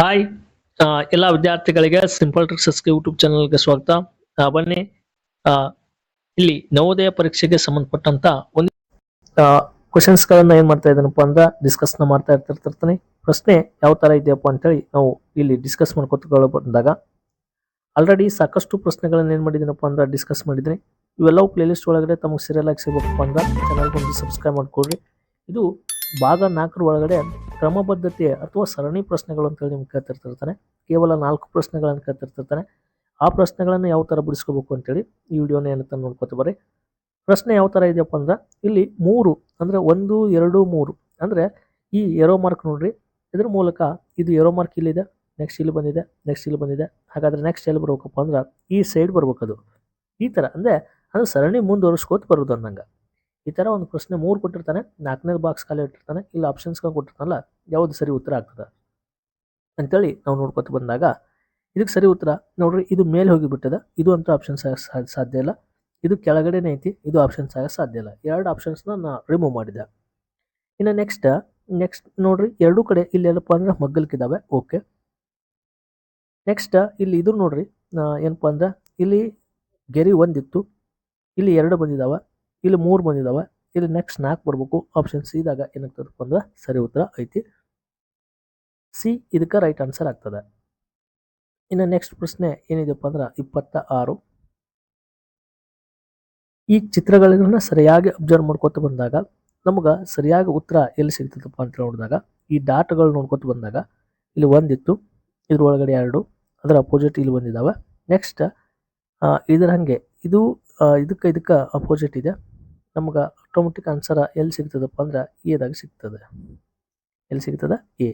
Hi ಎಲ್ಲ ವಿದ್ಯಾರ್ಥಿಗಳಿಗೆ simple tricks YouTube ಚಾನಲ್ಗೆ ಸ್ವಾಗತ. ಬನ್ನಿ. ಇಲ್ಲಿ ನವೋದಯ ಪರೀಕ್ಷೆಗೆ ಸಂಬಂಧಪಟ್ಟಂತ ಒಂದು ಕ್ವಶನ್ಸ್ ಗಳನ್ನ ಏನ್ ಮಾಡ್ತಾ ಇದ್ದಾನಪ್ಪ ಅಂದ್ರ ಡಿಸ್ಕಸ್ನ ಮಾಡ್ತಾ ಇರ್ತಿರ್ತಾನೆ ಪ್ರಶ್ನೆ ಯಾವ ತರ ಇದೆಯಪ್ಪ ಅಂತೇಳಿ ನಾವು ಇಲ್ಲಿ ಡಿಸ್ಕಸ್ ಮಾಡ್ಕೊತ ಬಂದಾಗ ಆಲ್ರೆಡಿ ಸಾಕಷ್ಟು ಪ್ರಶ್ನೆಗಳನ್ನ ಏನ್ ಮಾಡಿದ್ದೀನಪ್ಪ ಅಂದ್ರೆ ಡಿಸ್ಕಸ್ ಮಾಡಿದ್ದೀನಿ. ಇವೆಲ್ಲವೂ ಪ್ಲೇಲಿಸ್ಟ್ ಒಳಗಡೆ ತಮಗೆ ಸೀರಿಯಲ್ ಆಗಿ ಸಿಗಬೇಕಪ್ಪ ಅಂದ್ರೆ ಚಾನಲ್ ಬಂದು ಸಬ್ಸ್ಕ್ರೈಬ್ ಮಾಡ್ಕೊಡ್ರಿ. ಇದು ಭಾಗ ನಾಲ್ಕರ ಒಳಗಡೆ ಕ್ರಮಬದ್ಧತೆ ಅಥವಾ ಸರಣಿ ಪ್ರಶ್ನೆಗಳು ಅಂತೇಳಿ ನಿಮ್ಗೆ ಕೇಳ್ತಿರ್ತಿರ್ತಾನೆ. ಕೇವಲ ನಾಲ್ಕು ಪ್ರಶ್ನೆಗಳನ್ನು ಕೇಳ್ತಿರ್ತಿರ್ತಾನೆ. ಆ ಪ್ರಶ್ನೆಗಳನ್ನು ಯಾವ ಥರ ಬಿಡಿಸ್ಕೋಬೇಕು ಅಂತೇಳಿ ಈ ವಿಡಿಯೋನ ಏನಂತ ನೋಡ್ಕೋತ ಬರ್ರಿ. ಪ್ರಶ್ನೆ ಯಾವ ಥರ ಇದೆಯಪ್ಪ ಅಂದ್ರೆ ಇಲ್ಲಿ ಮೂರು ಅಂದರೆ ಒಂದು, ಎರಡು, ಮೂರು ಅಂದರೆ ಈ ಎರೋ ಮಾರ್ಕ್ ನೋಡ್ರಿ. ಇದ್ರ ಮೂಲಕ ಇದು ಎರೋ ಮಾರ್ಕ್ ಇಲ್ಲಿದೆ ನೆಕ್ಸ್ಟ್ ಇಲ್ಲಿ ಬಂದಿದೆ ನೆಕ್ಸ್ಟ್ ಇಲ್ಲಿ ಬಂದಿದೆ. ಹಾಗಾದರೆ ನೆಕ್ಸ್ಟ್ ಎಲ್ಲಿ ಬರ್ಬೇಕಪ್ಪ ಅಂದ್ರೆ ಈ ಸೈಡ್ ಬರ್ಬೇಕದು. ಈ ಥರ ಅಂದರೆ ಅದು ಸರಣಿ ಮುಂದುವರಿಸ್ಕೋತ ಬರೋದು ಅಂದಂಗ ಈ ಥರ ಒಂದು ಪ್ರಶ್ನೆ ಮೂರು ಕೊಟ್ಟಿರ್ತಾನೆ ನಾಲ್ಕನೇ ಬಾಕ್ಸ್ ಖಾಲಿ ಇಟ್ಟಿರ್ತಾನೆ, ಇಲ್ಲಿ ಆಪ್ಷನ್ಸ್ಗಳು ಕೊಟ್ಟಿರ್ತಾನಲ್ಲ, ಯಾವುದು ಸರಿ ಉತ್ತರ ಆಗ್ತದೆ? ಅಂತೇಳಿ ನಾವು ನೋಡ್ಕೊತ ಬಂದಾಗ, ಇದಕ್ಕೆ ಸರಿ ಉತ್ತರ, ನೋಡ್ರಿ ಇದು ಮೇಲೆ ಹೋಗಿಬಿಟ್ಟದ ಇದು ಅಂತೂ ಆಪ್ಷನ್ಸ್ ಸಾಧ್ಯ ಇಲ್ಲ. ಇದು ಕೆಳಗಡೆನೇ ಐತಿ, ಇದು ಆಪ್ಷನ್ಸ್ ಆಗ ಸಾಧ್ಯ ಇಲ್ಲ. ಎರಡು ಆಪ್ಷನ್ಸ್ನ ನಾ ರಿಮೂವ್ ಮಾಡಿದೆ. ಇನ್ನು ನೆಕ್ಸ್ಟ್ ನೆಕ್ಸ್ಟ್ ನೋಡ್ರಿ, ಎರಡೂ ಕಡೆ ಇಲ್ಲಿ ಎಲ್ಲಪ್ಪ ಅಂದ್ರೆ ಮಗ್ಗಲ್ಕಿದ್ದಾವೆ ಓಕೆ ನೆಕ್ಸ್ಟ್ ಇಲ್ಲಿ ಇದು ನೋಡ್ರಿ ಏನಪ್ಪ ಅಂದ್ರೆ, ಇಲ್ಲಿ ಗೆರಿ ಒಂದಿತ್ತು, ಇಲ್ಲಿ ಎರಡು ಬಂದಿದಾವ. ಇಲ್ಲಿ ಮೂರು ಬಂದಿದ್ದಾವೆ ಇಲ್ಲಿ ನೆಕ್ಸ್ಟ್ ನಾಲ್ಕು ಬರಬೇಕು. ಆಪ್ಷನ್ ಸಿ ದಾಗ ಏನಾಗ್ತದಪ್ಪ ಅಂದ್ರೆ ಸರಿ ಉತ್ತರ ಐತಿ. ಸಿ ಇದಕ್ಕೆ ರೈಟ್ ಆನ್ಸರ್ ಆಗ್ತದೆ. ಇನ್ನು ನೆಕ್ಸ್ಟ್ ಪ್ರಶ್ನೆ ಏನಿದೆಯಪ್ಪ ಅಂದ್ರೆ ಇಪ್ಪತ್ತ ಆರು ಈ ಚಿತ್ರಗಳನ್ನ ಸರಿಯಾಗಿ ಅಬ್ಸರ್ವ್ ಮಾಡ್ಕೊತ ಬಂದಾಗ ನಮಗೆ ಸರಿಯಾಗಿ ಉತ್ತರ ಎಲ್ಲಿ ಸಿಗ್ತದಪ್ಪ ಅಂತ ನೋಡಿದಾಗ ಈ ಡಾಟ್ಗಳು ನೋಡ್ಕೊತ ಬಂದಾಗ ಇಲ್ಲಿ ಒಂದಿತ್ತು ಇದ್ರ ಒಳಗಡೆ ಎರಡು, ಅದರ ಅಪೋಸಿಟ್ ಇಲ್ಲಿ ಬಂದಿದ್ದಾವೆ ನೆಕ್ಸ್ಟ್ ಇದರ ಹಾಗೆ. ಇದು ಇದಕ್ಕೆ ಇದಕ್ಕೆ ಅಪೋಸಿಟ್ ಇದೆ. ನಮ್ಗೆ ಆಟೋಮೆಟಿಕ್ ಆನ್ಸರ್ ಎಲ್ಲಿ ಸಿಗ್ತದಪ್ಪ ಅಂದ್ರೆ ಎದಾಗ ಸಿಗ್ತದೆ. ಎಲ್ಲಿ ಸಿಗ್ತದೆ? ಎ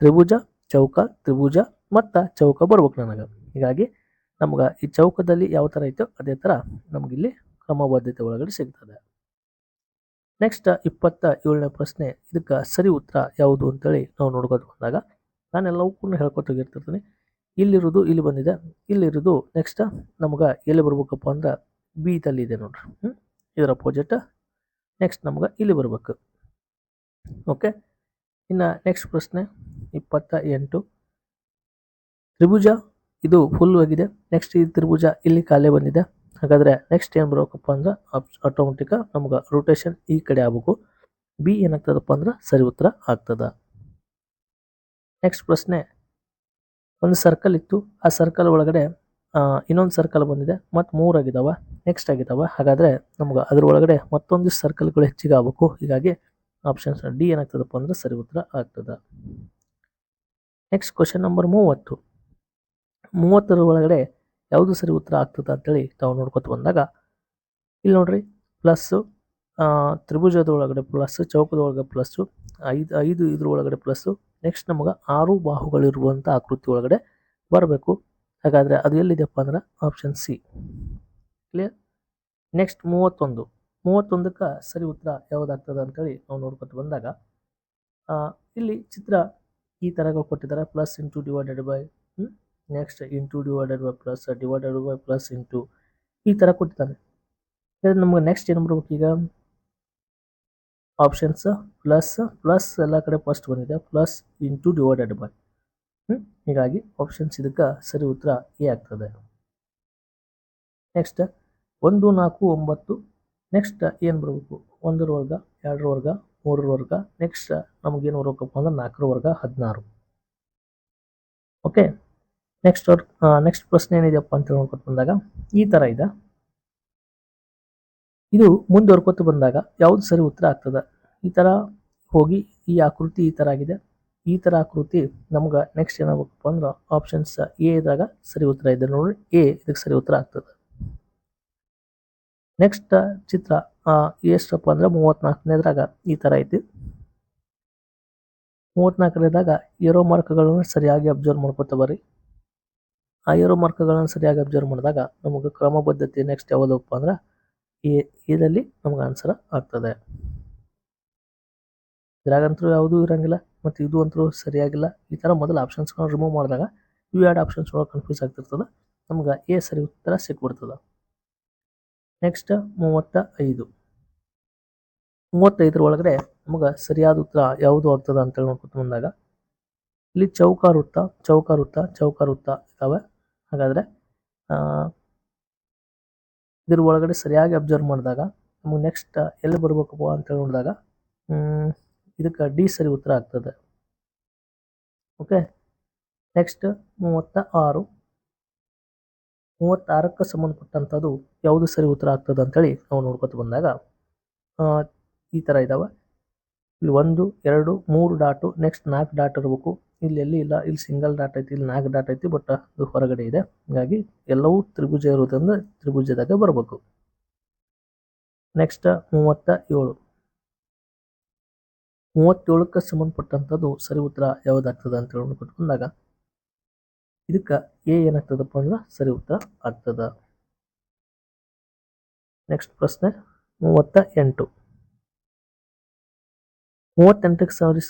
ತ್ರಿಭುಜ, ಚೌಕ, ತ್ರಿಭುಜ ಮತ್ತು ಚೌಕ ಬರ್ಬೇಕು ನನಗೆ. ಹೀಗಾಗಿ ನಮ್ಗೆ ಈ ಚೌಕದಲ್ಲಿ ಯಾವ ಥರ ಐತೋ ಅದೇ ಥರ ನಮಗಿಲ್ಲಿ ಕ್ರಮಬದ್ಧತೆ ಒಳಗಡೆ ಸಿಗ್ತದೆ. ನೆಕ್ಸ್ಟ್ ಇಪ್ಪತ್ತ ಏಳನೇ ಪ್ರಶ್ನೆ, ಇದಕ್ಕೆ ಸರಿ ಉತ್ತರ ಯಾವುದು ಅಂತೇಳಿ ನಾವು ನೋಡ್ಕೊಂಡು ಬಂದಾಗ ನಾನೆಲ್ಲವೂ ಹೇಳ್ಕೊತ ಹೋಗಿರ್ತಿರ್ತೀನಿ. ಇಲ್ಲಿರೋದು ಇಲ್ಲಿ ಬಂದಿದೆ. ಇಲ್ಲಿರೋದು ನೆಕ್ಸ್ಟ್ ನಮ್ಗೆ ಎಲ್ಲಿ ಬರ್ಬೇಕಪ್ಪ ಅಂದ್ರೆ ಬಿ ಇದೆ ನೋಡ್ರಿ. ಹ್ಮ್? ಇದರ ಅಪೋಸಿಟ್ ನೆಕ್ಸ್ಟ್ ನಮ್ಗೆ ಇಲ್ಲಿ ಬರಬೇಕು. ಓಕೆ ಇನ್ನು ನೆಕ್ಸ್ಟ್ ಪ್ರಶ್ನೆ ಇಪ್ಪತ್ತ ಎಂಟು ತ್ರಿಭುಜ, ಇದು ಫುಲ್ ಆಗಿದೆ. ನೆಕ್ಸ್ಟ್ ಈ ತ್ರಿಭುಜ ಇಲ್ಲಿ ಖಾಲಿ ಬಂದಿದೆ. ಹಾಗಾದರೆ ನೆಕ್ಸ್ಟ್ ಏನು ಬರಬೇಕಪ್ಪ ಅಂದ್ರೆ ಆಟೋಮೆಟಿಕ್ ನಮ್ಗೆ ರೊಟೇಷನ್ ಈ ಕಡೆ ಆಗಬೇಕು. ಬಿ ಏನಾಗ್ತದಪ್ಪ ಅಂದ್ರೆ ಸರಿ ಉತ್ತರ ಆಗ್ತದ. ನೆಕ್ಸ್ಟ್ ಪ್ರಶ್ನೆ, ಒಂದು ಸರ್ಕಲ್ ಇತ್ತು. ಆ ಸರ್ಕಲ್ ಒಳಗಡೆ ಇನ್ನೊಂದು ಸರ್ಕಲ್ ಬಂದಿದೆ. ಮತ್ತು ಮೂರು ಆಗಿದ್ದಾವೆ ನೆಕ್ಸ್ಟ್ ಆಗಿದ್ದಾವೆ ಹಾಗಾದ್ರೆ ನಮ್ಗೆ ಅದ್ರ ಒಳಗಡೆ ಮತ್ತೊಂದಿಷ್ಟು ಸರ್ಕಲ್ಗಳು ಹೆಚ್ಚಿಗೆ ಆಗಬೇಕು. ಹೀಗಾಗಿ ಆಪ್ಷನ್ಸ್ ಡಿ ಏನಾಗ್ತದಪ್ಪ ಅಂದ್ರೆ ಸರಿ ಉತ್ತರ ಆಗ್ತದೆ. ನೆಕ್ಸ್ಟ್ ಕ್ವಶನ್ ನಂಬರ್ ಮೂವತ್ತು. ಮೂವತ್ತರ ಒಳಗಡೆ ಯಾವುದು ಸರಿ ಉತ್ತರ ಆಗ್ತದೆ ಅಂತೇಳಿ ತಾವು ನೋಡ್ಕೊತ ಬಂದಾಗ, ಇಲ್ಲಿ ನೋಡ್ರಿ ಪ್ಲಸ್ಸು ತ್ರಿಭುಜದ ಒಳಗಡೆ ಪ್ಲಸ್ ಚೌಕದ ಒಳಗಡೆ ಪ್ಲಸ್ಸು ಐದು ಐದು ಇದ್ರ ಒಳಗಡೆ ಪ್ಲಸ್ಸು ನೆಕ್ಸ್ಟ್ ನಮಗೆ ಆರು ಬಾಹುಗಳಿರುವಂಥ ಆಕೃತಿ ಒಳಗಡೆ ಬರಬೇಕು. ಹಾಗಾದರೆ ಅದು ಎಲ್ಲಿದೆಪ್ಪ ಅಂದ್ರೆ ಆಪ್ಷನ್ ಸಿ ಕ್ಲಿಯರ್ ನೆಕ್ಸ್ಟ್ ಮೂವತ್ತೊಂದು. ಮೂವತ್ತೊಂದಕ್ಕೆ ಸರಿ ಉತ್ತರ ಯಾವುದಾಗ್ತದೆ ಅಂತೇಳಿ ನಾವು ನೋಡ್ಕೊತ ಬಂದಾಗ ಇಲ್ಲಿ ಚಿತ್ರ ಈ ಥರಗಳು ಕೊಟ್ಟಿದ್ದಾರೆ plus into divided by next into divided by plus divided by plus into ಈ ಥರ ಕೊಟ್ಟಿದ್ದಾರೆ. ಇದು ನಮ್ಗೆ ನೆಕ್ಸ್ಟ್ ಏನು ಬರ್ಬೇಕು ಈಗ? ಆಪ್ಷನ್ಸ್ ಪ್ಲಸ್ ಪ್ಲಸ್ ಎಲ್ಲ ಕಡೆ ಫಸ್ಟ್ ಬಂದಿದೆ ಪ್ಲಸ್ ಇಂಟು ಡಿವೈಡೆಡ್ ಬೈ ಹೀಗಾಗಿ ಆಪ್ಷನ್ಸ್ ಇದಕ್ಕೆ ಸರಿ ಉತ್ತರ ಎ ಆಗ್ತದೆ. ನೆಕ್ಸ್ಟ್ ಒಂದು, ನಾಲ್ಕು, ಒಂಬತ್ತು. ನೆಕ್ಸ್ಟ್ ಏನು ಬರಬೇಕು? ಒಂದರ ವರ್ಗ, ಎರಡರ ವರ್ಗ, ಮೂರರ ವರ್ಗ. ನೆಕ್ಸ್ಟ್ ನಮಗೇನು ಬರಬೇಕಪ್ಪ ಅಂದ್ರೆ ನಾಲ್ಕರ ವರ್ಗ, ಹದಿನಾರು. ಓಕೆ ನೆಕ್ಸ್ಟ್ ನೆಕ್ಸ್ಟ್ ಪ್ರಶ್ನೆ ಏನಿದೆಯಪ್ಪ ಅಂತ ಹೇಳ್ಕೊಟ್ಟು ಬಂದಾಗ, ಈ ಥರ ಇದೆ. ಇದು ಮುಂದುವರ್ಕೊತ ಬಂದಾಗ ಯಾವುದು ಸರಿ ಉತ್ತರ ಆಗ್ತದೆ? ಈ ಥರ ಹೋಗಿ ಈ ಆಕೃತಿ ಈ ಥರ ಆಗಿದೆ. ಈ ಥರ ಆಕೃತಿ ನಮ್ಗೆ ನೆಕ್ಸ್ಟ್ ಏನಾಗಬೇಕಪ್ಪ ಅಂದ್ರೆ ಆಪ್ಷನ್ಸ್ ಎ ಇದ್ದಾಗ ಸರಿ ಉತ್ತರ ಇದೆ ನೋಡ್ರಿ. ಎ ಇದಕ್ಕೆ ಸರಿ ಉತ್ತರ ಆಗ್ತದೆ. ನೆಕ್ಸ್ಟ್ ಚಿತ್ರ ಎಷ್ಟಪ್ಪ ಅಂದ್ರೆ ಮೂವತ್ನಾಲ್ಕನೇದ್ರಾಗ ಈ ಥರ ಐತಿ. ಮೂವತ್ನಾಲ್ಕನೇದಾಗ ಏರೋ ಮಾರ್ಕ್ಗಳನ್ನು ಸರಿಯಾಗಿ ಅಬ್ಸರ್ವ್ ಮಾಡ್ಕೊತ ಬರ್ರಿ. ಆ ಏರೋ ಮಾರ್ಕ್ಗಳನ್ನು ಸರಿಯಾಗಿ ಅಬ್ಸರ್ವ್ ಮಾಡಿದಾಗ ನಮಗೆ ಕ್ರಮಬದ್ಧತೆ ನೆಕ್ಸ್ಟ್ ಯಾವುದಪ್ಪ ಅಂದ್ರೆ ಎ ಇದರಲ್ಲಿ ನಮ್ಗೆ ಆನ್ಸರ್ ಆಗ್ತದೆ. ಇದ್ರಾಗಂತೂ ಯಾವುದೂ ಇರಂಗಿಲ್ಲ. ಮತ್ತು ಇದು ಅಂತೂ ಸರಿಯಾಗಿಲ್ಲ. ಈ ಥರ ಮೊದಲು ಆಪ್ಷನ್ಸ್ಗಳನ್ನ ರಿಮೂವ್ ಮಾಡಿದಾಗ ಇವು ಎರಡು ಆಪ್ಷನ್ಸ್ ಒಳಗೆ ಕನ್ಫ್ಯೂಸ್ ಆಗ್ತಿರ್ತದೆ. ನಮ್ಗೆ ಎ ಸರಿ ಉತ್ತರ ಸಿಕ್ಬಿಡ್ತದೆ. ನೆಕ್ಸ್ಟ್ ಮೂವತ್ತ ಐದು ಮೂವತ್ತೈದರ ಒಳಗಡೆ ನಮಗೆ ಸರಿಯಾದ ಉತ್ತರ ಯಾವುದು ಆಗ್ತದ ಅಂತೇಳಿ ನೋಡ್ಕೊತ ಬಂದಾಗ ಇಲ್ಲಿ ಚೌಕ ವೃತ್ತ ಚೌಕ ವೃತ್ತ ಚೌಕ ವೃತ್ತ ಇದ್ದಾವೆ ಹಾಗಾದ್ರೆ ಇದ್ರ ಒಳಗಡೆ ಸರಿಯಾಗಿ ಅಬ್ಸರ್ವ್ ಮಾಡಿದಾಗ ನಮಗೆ ನೆಕ್ಸ್ಟ್ ಎಲ್ಲಿ ಬರ್ಬೇಕಪ್ಪ ಅಂತ ಹೇಳಿ ನೋಡಿದಾಗ ಇದಕ್ಕೆ ಡಿ ಸರಿ ಉತ್ತರ ಆಗ್ತದೆ. ಓಕೆ ನೆಕ್ಸ್ಟ್ ಮೂವತ್ತ ಆರು ಮೂವತ್ತಾರಕ್ಕೆ ಸಂಬಂಧಪಟ್ಟಂಥದ್ದು ಯಾವುದು ಸರಿ ಉತ್ತರ ಆಗ್ತದೆ ಅಂತೇಳಿ ನಾವು ನೋಡ್ಕೊತ ಬಂದಾಗ ಈ ಥರ ಇದ್ದಾವೆ ಇಲ್ಲಿ ಒಂದು, ಎರಡು, ಮೂರು ಡಾಟು ನೆಕ್ಸ್ಟ್ ನಾಲ್ಕು ಡಾಟ್ ಇರಬೇಕು. ಇಲ್ಲಿ ಎಲ್ಲಿ ಇಲ್ಲ, ಇಲ್ಲಿ ಸಿಂಗಲ್ ಡಾಟ್ ಐತಿ, ಇಲ್ಲಿ ನಾಲ್ಕು ಡಾಟ್ ಐತಿ, ಬಟ್ ಅದು ಹೊರಗಡೆ ಇದೆ. ಹಾಗಾಗಿ ಎಲ್ಲವೂ ತ್ರಿಭುಜ ಇರೋದ್ರಿಂದ ತ್ರಿಭುಜದಾಗ ಬರಬೇಕು. ನೆಕ್ಸ್ಟ್ ಮೂವತ್ತ ಏಳು ಮೂವತ್ತೇಳಕ್ಕೆ ಸಂಬಂಧಪಟ್ಟಂಥದ್ದು ಸರಿ ಉತ್ತರ ಯಾವುದಾಗ್ತದೆ ಅಂತ ಹೇಳಿ ಕೊಟ್ಕೊಂಡಾಗ ಇದಕ್ಕೆ ಎ ಏನಾಗ್ತದಪ್ಪ ಅಂದ್ರೆ ಸರಿ ಉತ್ತರ ಆಗ್ತದ. ನೆಕ್ಸ್ಟ್ ಪ್ರಶ್ನೆ ಮೂವತ್ತ ಎಂಟು ಮೂವತ್ತೆಂಟಕ್ಕೆ ಸಾರಿ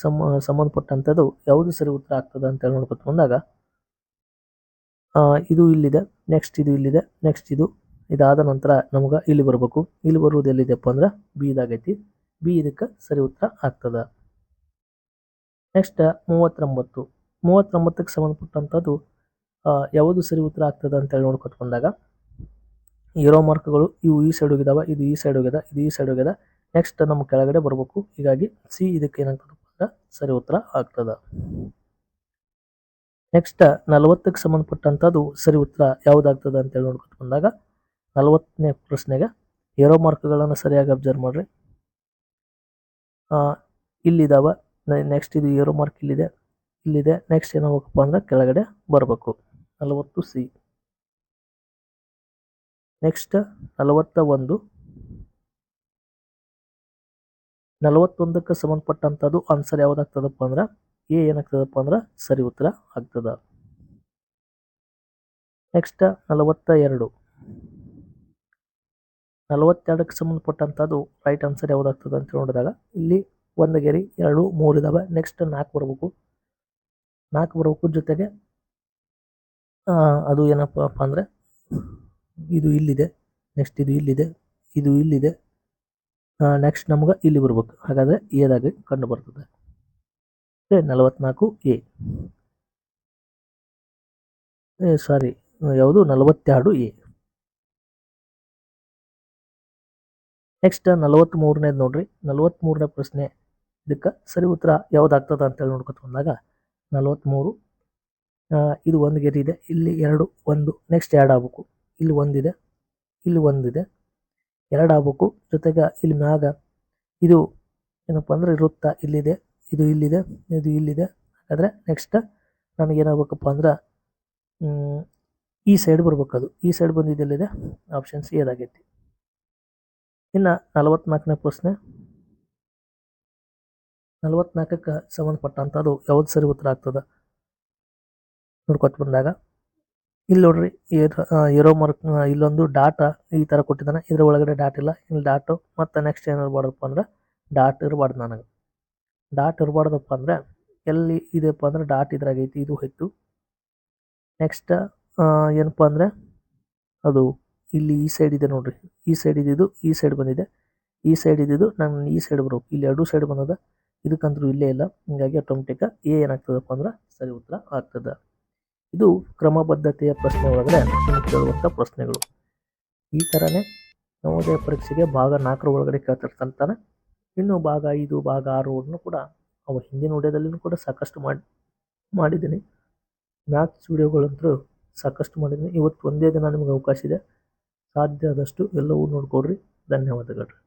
ಸಂಬಂಧಪಟ್ಟಂಥದ್ದು ಯಾವುದು ಸರಿ ಉತ್ತರ ಆಗ್ತದೆ ಅಂತ ಹೇಳಿ ಕೊಟ್ಕೊಂಡಾಗ ಇದು ಇಲ್ಲಿದೆ ನೆಕ್ಸ್ಟ್ ಇದು ಇಲ್ಲಿದೆ ನೆಕ್ಸ್ಟ್ ಇದು ಇದಾದ ನಂತರ ನಮ್ಗೆ ಇಲ್ಲಿ ಬರಬೇಕು. ಇಲ್ಲಿ ಬರುವುದು ಎಲ್ಲಿದೆಪ್ಪ ಅಂದ್ರೆ ಬಿ ಇದಾಗೈತಿ ಬಿ ಇದಕ್ಕೆ ಸರಿ ಉತ್ತರ ಆಗ್ತದೆ. ನೆಕ್ಸ್ಟ್ ಮೂವತ್ತೊಂಬತ್ತು. ಮೂವತ್ತೊಂಬತ್ತಕ್ಕೆ ಸಂಬಂಧಪಟ್ಟಂಥದ್ದು ಯಾವುದು ಸರಿ ಉತ್ತರ ಆಗ್ತದೆ ಅಂತ ಹೇಳಿ ನೋಡ್ಕೊತ ಬಂದಾಗ ಇರೋ ಮಾರ್ಕ್ಗಳು ಇವು ಈ ಸೈಡ್ ಹೋಗಿದಾವ, ಇದು ಈ ಸೈಡ್ ಹೋಗ್ಯದ, ಇದು ಈ ಸೈಡ್ ಹೋಗ್ಯದ. ನೆಕ್ಸ್ಟ್ ನಮ್ಮ ಕೆಳಗಡೆ ಬರಬೇಕು. ಹೀಗಾಗಿ ಸಿ ಇದಕ್ಕೆ ಏನಾಗ್ತದಪ್ಪ ಅಂದ್ರೆ ಸರಿ ಉತ್ತರ ಆಗ್ತದ. ನೆಕ್ಸ್ಟ್ ನಲವತ್ತಕ್ಕೆ ಸಂಬಂಧಪಟ್ಟಂಥದ್ದು ಸರಿ ಉತ್ತರ ಯಾವುದಾಗ್ತದೆ ಅಂತ ಹೇಳಿ ನೋಡ್ಕೊತ ಬಂದಾಗ, ನಲವತ್ತನೇ ಪ್ರಶ್ನೆಗೆ ಏರೋ ಮಾರ್ಕ್ಗಳನ್ನು ಸರಿಯಾಗಿ ಅಬ್ಸರ್ವ್ ಮಾಡ್ರಿ. ಆ, ಇಲ್ಲಿದಾವ. ನೆಕ್ಸ್ಟ್ ಇದು ಏರೋ ಮಾರ್ಕ್ ಇಲ್ಲಿದೆ. ಇಲ್ಲಿದೆ. ನೆಕ್ಸ್ಟ್ ಏನಾಗಬೇಕಪ್ಪ ಅಂದ್ರೆ ಕೆಳಗಡೆ ಬರಬೇಕು. ನಲವತ್ತು ಸಿ ನೆಕ್ಸ್ಟ್ ನಲವತ್ತ ಒಂದು. ನಲವತ್ತೊಂದಕ್ಕೆ ಸಂಬಂಧಪಟ್ಟಂಥದ್ದು ಆನ್ಸರ್ ಯಾವುದಾಗ್ತದಪ್ಪ ಅಂದ್ರೆ ಎ ಏನಾಗ್ತದಪ್ಪ ಅಂದ್ರೆ ಸರಿ ಉತ್ತರ ಆಗ್ತದ. ನೆಕ್ಸ್ಟ್ ನಲವತ್ತ ಎರಡು. ನಲವತ್ತೆರಡಕ್ಕೆ ಸಂಬಂಧಪಟ್ಟಂಥದ್ದು ರೈಟ್ ಆನ್ಸರ್ ಯಾವುದಾಗ್ತದೆ ಅಂತ ನೋಡಿದಾಗ ಇಲ್ಲಿ ಒಂದು ಗೆರಿ, ಎರಡು, ಮೂರು ಇದಾವೆ. ನೆಕ್ಸ್ಟ್ ನಾಲ್ಕು ಬರಬೇಕು. ನಾಲ್ಕು ಬರಬೇಕು ಜೊತೆಗೆ ಅದು ಏನಪ್ಪ ಅಂದರೆ ಇದು ಇಲ್ಲಿದೆ ನೆಕ್ಸ್ಟ್ ಇದು ಇಲ್ಲಿದೆ ಇದು ಇಲ್ಲಿದೆ ನೆಕ್ಸ್ಟ್ ನಮ್ಗೆ ಇಲ್ಲಿ ಬರ್ಬೇಕು. ಹಾಗಾದರೆ ಎದಾಗಿ ಕಂಡು ಬರ್ತದೆ. ನಲವತ್ನಾಲ್ಕು ಎ ಸಾರಿ ಯಾವುದು? ನಲವತ್ತೆರಡು ಎ ನೆಕ್ಸ್ಟ್ ನಲವತ್ತ್ ಮೂರನೇದು ನೋಡ್ರಿ. ನಲವತ್ತ್ ಮೂರನೇ ಪ್ರಶ್ನೆ. ಇದಕ್ಕೆ ಸರಿ ಉತ್ತರ ಯಾವ್ದಾಗ್ತದ ಅಂತೇಳಿ ನೋಡ್ಕೊತ ಬಂದಾಗ ನಲವತ್ತ್ಮೂರು ಇದು ಒಂದು ಗೆರೆ ಇದೆ. ಇಲ್ಲಿ ಎರಡು, ಒಂದು. ನೆಕ್ಸ್ಟ್ ಎರಡು ಆಗ್ಬೇಕು. ಇಲ್ಲಿ ಒಂದಿದೆ. ಇಲ್ಲಿ ಒಂದಿದೆ. ಎರಡು ಆಗ್ಬೇಕು. ಜೊತೆಗೆ ಇಲ್ಲಿ ಮ್ಯಾಗ ಇದು ಏನಪ್ಪ ಅಂದ್ರೆ ವೃತ್ತ ಇಲ್ಲಿದೆ. ಇದು ಇಲ್ಲಿದೆ. ಇದು ಇಲ್ಲಿದೆ. ಹಾಗಾದರೆ ನೆಕ್ಸ್ಟ್ ನನಗೇನಾಗಬೇಕಪ್ಪ ಅಂದ್ರೆ ಈ ಸೈಡ್ ಬರ್ಬೇಕದು. ಈ ಸೈಡ್ ಬಂದಿದ್ದೆಲ್ಲಿದೆ ಆಪ್ಷನ್ ಸಿ ಇನ್ನು ನಲವತ್ನಾಲ್ಕನೇ ಪ್ರಶ್ನೆ. ನಲವತ್ನಾಲ್ಕಕ್ಕೆ ಸಂಬಂಧಪಟ್ಟಂಥದ್ದು ಯಾವ್ದು ಸರಿ ಉತ್ತರ ಆಗ್ತದೆ? ನೋಡ್ಕೊಟ್ ಬಂದಾಗ. ಇಲ್ಲಿ ನೋಡ್ರಿ, ಏರೋ ಮಾರ್ಕ್ ಇಲ್ಲೊಂದು ಡಾಟ ಈ ಥರ ಕೊಟ್ಟಿದ್ದಾನೆ. ಇದ್ರ ಒಳಗಡೆ ಡಾಟ್ ಇಲ್ಲ. ಇಲ್ಲಿ ಡಾಟು, ಮತ್ತು ನೆಕ್ಸ್ಟ್ ಏನು ಇರಬಾರ್ದಪ್ಪ ಅಂದ್ರೆ ಡಾಟ್ ಇರಬಾರ್ದು ನನಗೆ. ಡಾಟ್ ಇರಬಾರ್ದಪ್ಪ ಅಂದ್ರೆ ಎಲ್ಲಿ ಇದೆಯಪ್ಪ ಅಂದ್ರೆ ಡಾಟ್ ಇದ್ರಾಗೈತಿ, ಇದು ಹೋಯ್ತು ನೆಕ್ಸ್ಟ್ ಏನಪ್ಪ ಅಂದರೆ ಅದು ಇಲ್ಲಿ ಈ ಸೈಡ್ ಇದೆ ನೋಡ್ರಿ. ಈ ಸೈಡ್ ಇದ್ದಿದ್ದು ಈ ಸೈಡ್ ಬಂದಿದೆ. ಈ ಸೈಡ್ ಇದ್ದಿದ್ದು ನಾನು ಈ ಸೈಡ್ ಬರಬೇಕು ಇಲ್ಲಿ ಎರಡು ಸೈಡ್ ಬಂದದ. ಇದಕ್ಕಂತೂ ಇಲ್ಲೇ ಇಲ್ಲ. ಹಿಂಗಾಗಿ ಆಟೋಮೆಟಿಕ್ ಎ ಏನಾಗ್ತದಪ್ಪ ಅಂದ್ರೆ ಸರಿ ಉತ್ತರ ಆಗ್ತದೆ. ಇದು ಕ್ರಮಬದ್ಧತೆಯ ಪ್ರಶ್ನೆ ಒಳಗಡೆ ಕೇಳುವಂಥ ಪ್ರಶ್ನೆಗಳು. ಈ ಥರನೇ ನವೋದಯ ಪರೀಕ್ಷೆಗೆ ಭಾಗ ನಾಲ್ಕರ ಒಳಗಡೆ ಕೇಳ್ತಿರ್ತಂತಾನೆ. ಇನ್ನು ಭಾಗ ಐದು, ಭಾಗ ಆರು ಅನ್ನು ಕೂಡ ಅವ ಹಿಂದಿನ ವಿಡಿಯೋದಲ್ಲಿನೂ ಕೂಡ ಸಾಕಷ್ಟು ಮಾಡಿ, ಮಾಡಿದ್ದೀನಿ. ಮ್ಯಾಥ್ಸ್ ವಿಡಿಯೋಗಳಂತೂ ಸಾಕಷ್ಟು ಮಾಡಿದ್ದೀನಿ. ಇವತ್ತು ಒಂದೇ ದಿನ ನಿಮಗೆ ಅವಕಾಶ ಇದೆ. ಸಾಧ್ಯ ಆದಷ್ಟು ಎಲ್ಲವೂ ನೋಡ್ಕೊಡ್ರಿ ಧನ್ಯವಾದಗಳು.